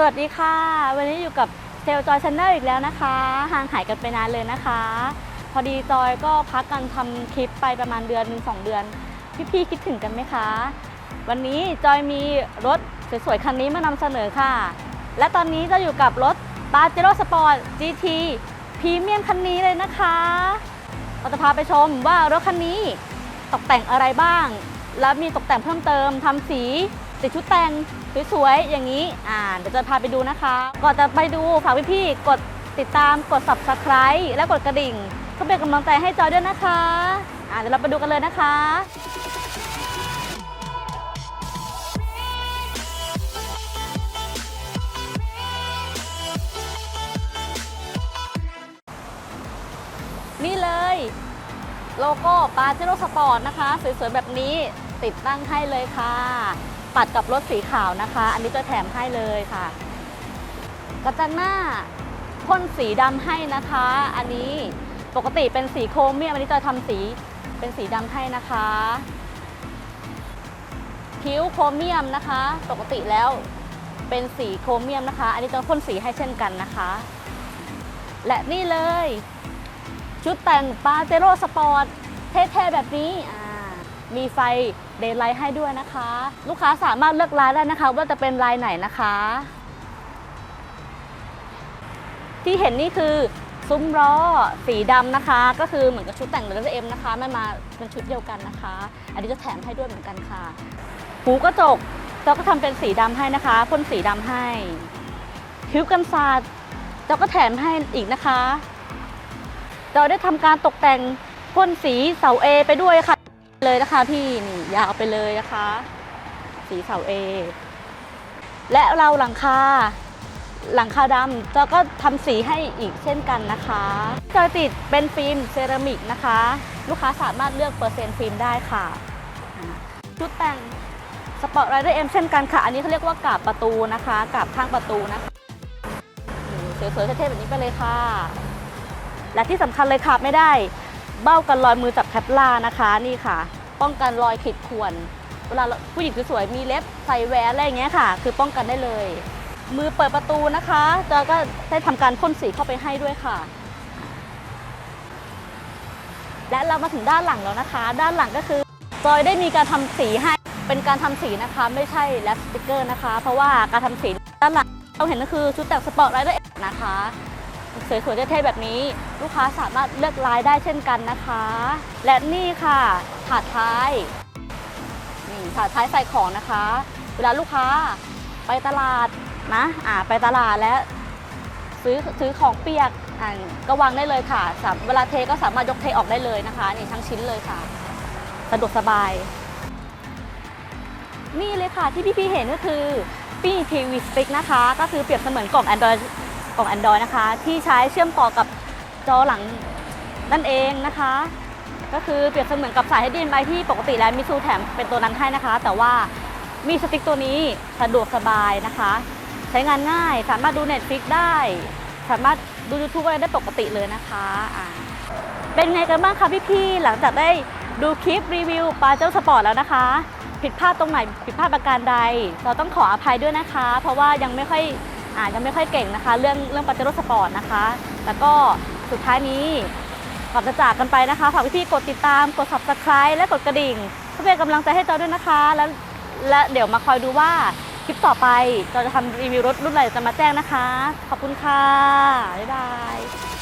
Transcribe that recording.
สวัสดีค่ะ วันนี้อยู่กับเซลจอยชาแนลอีกแล้วนะคะ ห่างหายกันไปนานเลยนะคะ พอดีจอยก็พักกันทำคลิปไปประมาณเดือนหนึ่งสองเดือน พี่ๆคิดถึงกันไหมคะ วันนี้จอยมีรถสวยๆคันนี้มานำเสนอค่ะ และตอนนี้จะอยู่กับรถ p a j e r o Sport GT พรีเมียมคันนี้เลยนะคะ เราจะพาไปชมว่ารถคันนี้ตกแต่งอะไรบ้าง แล้วมีตกแต่งเพิ่มเติมทำสี ติดชุดแต่งสวยๆอย่างนี้อ่าเดี๋ยวจะพาไปดูนะคะ ก่อนจะไปดูฝากพี่ๆกดติดตามกด subscribe และกดกระดิ่งเพื่อเป็นกำลังใจให้จอยด้วยนะคะอ่าเดี๋ยวเราไปดูกันเลยนะคะนี่เลยโลโก้ปาเจโร่สปอร์ตนะคะ สวยๆ แบบนี้ติดตั้งให้เลยค่ะ ปัดกับรถสีขาวนะคะ อันนี้จะแถมให้เลยค่ะ กระจังหน้าพ่นสีดำให้นะคะ อันนี้ปกติเป็นสีโครเมียมอันนี้จะทำสีเป็นสีดำให้นะคะคิ้วโครเมียมนะคะ ปกติแล้วเป็นสีโครเมียมนะคะ อันนี้จะพ่นสีให้เช่นกันนะคะ และนี่เลย ชุดแต่งปาเจโร่สปอร์ตเท่ๆแบบนี้อ่า มีไฟเดย์ไลท์ให้ด้วยนะคะ ลูกค้าสามารถเลือกลายได้นะคะ ว่าจะเป็นลายไหนนะคะ ที่เห็นนี่คือซุ้มล้อสีดำนะคะ ก็คือเหมือนกับชุดแต่งเรือเอ็มนะคะไม่มาเป็นชุดเดียวกันนะคะ อันนี้จะแถมให้ด้วยเหมือนกันค่ะหูกระจกเราก็ทำเป็นสีดำให้นะคะพ่นสีดำให้คิ้วกันศาสตร์เราก็แถมให้อีกนะคะ เราได้ทำการตกแต่งพ่นสีเสา A ไปด้วยค่ะ เลยนะคะพี่นี่ยาวไปเลยนะคะ สีเสา A และเราหลังคาหลังคาดำเราก็ทำสีให้อีกเช่นกันนะคะจอยติดเป็นฟิล์มเซรามิกนะคะ ลูกค้าสามารถเลือกเปอร์เซ็นต์ฟิล์มได้ค่ะ ชุดแต่งสปอร์ตไรเดอร์เอ็มเช่นกันค่ะ อันนี้เขาเรียกว่ากาบประตูนะคะกาบข้างประตูนะคะสวยๆเท่ๆแบบนี้ไปเลยค่ะ และที่สำคัญเลยขาดไม่ได้เบ้ากันรอยมือจับแคปล่านะคะนี่ค่ะ ป้องกันรอยขีดข่วน เวลาผู้หญิงสวยๆมีเล็บใส่แหวนอะไรอย่างเงี้ยค่ะ คือป้องกันได้เลย มือเปิดประตูนะคะจอยก็ได้ทำการพ่นสีเข้าไปให้ด้วยค่ะ และเรามาถึงด้านหลังแล้วนะคะ ด้านหลังก็คือจอยได้มีการทำสีให้เป็นการทำสีนะคะ ไม่ใช่แลปสติกเกอร์นะคะ เพราะว่าการทำสีด้านหลังเราเห็นก็คือชุดแต่งสปอร์ตไรเดอร์นะคะ สวยๆเท่ๆแบบนี้ ลูกค้าสามารถเลือกลายได้เช่นกันนะคะ และนี่ค่ะถาดท้ายนี่ถาดท้ายใส่ของนะคะ เวลาลูกค้าไปตลาดนะอ่าไปตลาดแล้วซื้อซื้อของเปียกอ่าก็วางได้เลยค่ะสเวลาเทก็สามารถยกเทออกได้เลยนะคะนี่ทั้งชิ้นเลยค่ะสะดวกสบาย นี่เลยค่ะที่พี่ๆเห็นก็คือปี้ทีวีสติ๊กนะคะ ก็คือเปรียบเสมือนกล่อง Android กล่อง Android นะคะ ที่ใช้เชื่อมต่อกับจอหลังนั่นเองนะคะ ก็คือเปรียบเสมือนกับสาย HDMI ที่ปกติแล้วมิซูแถมเป็นตัวนั้นให้นะคะ แต่ว่ามีสติ๊กตัวนี้สะดวกสบายนะคะ ใช้งานง่ายสามารถดู Netflix ได้ สามารถดู YouTube อะไรได้ปกติเลยนะคะอ่าเป็นไงกันบ้างคะพี่ๆหลังจากได้ดูคลิปรีวิวปาเจ้าสปอร์ตแล้วนะคะ ผิดพลาดตรงไหนผิดพลาดประการใด เราต้องขออภัยด้วยนะคะ เพราะว่ายังไม่ค่อย อ่ายังไม่ค่อยเก่งนะคะ เรื่องเรื่องปาเจโร่สปอร์ตนะคะ แล้วก็สุดท้ายนี้ก่อนจะจากกันไปนะคะฝากพี่ๆกดติดตามกด subscribe และกดกระดิ่งเพื่อเป็นกำลังใจให้จอยด้วยนะคะ แล้วและเดี๋ยวมาคอยดูว่าคลิปต่อไปจอยจะทำรีวิวรถรุ่นอะไรจะมาแจ้งนะคะ ขอบคุณค่ะบ๊ายบาย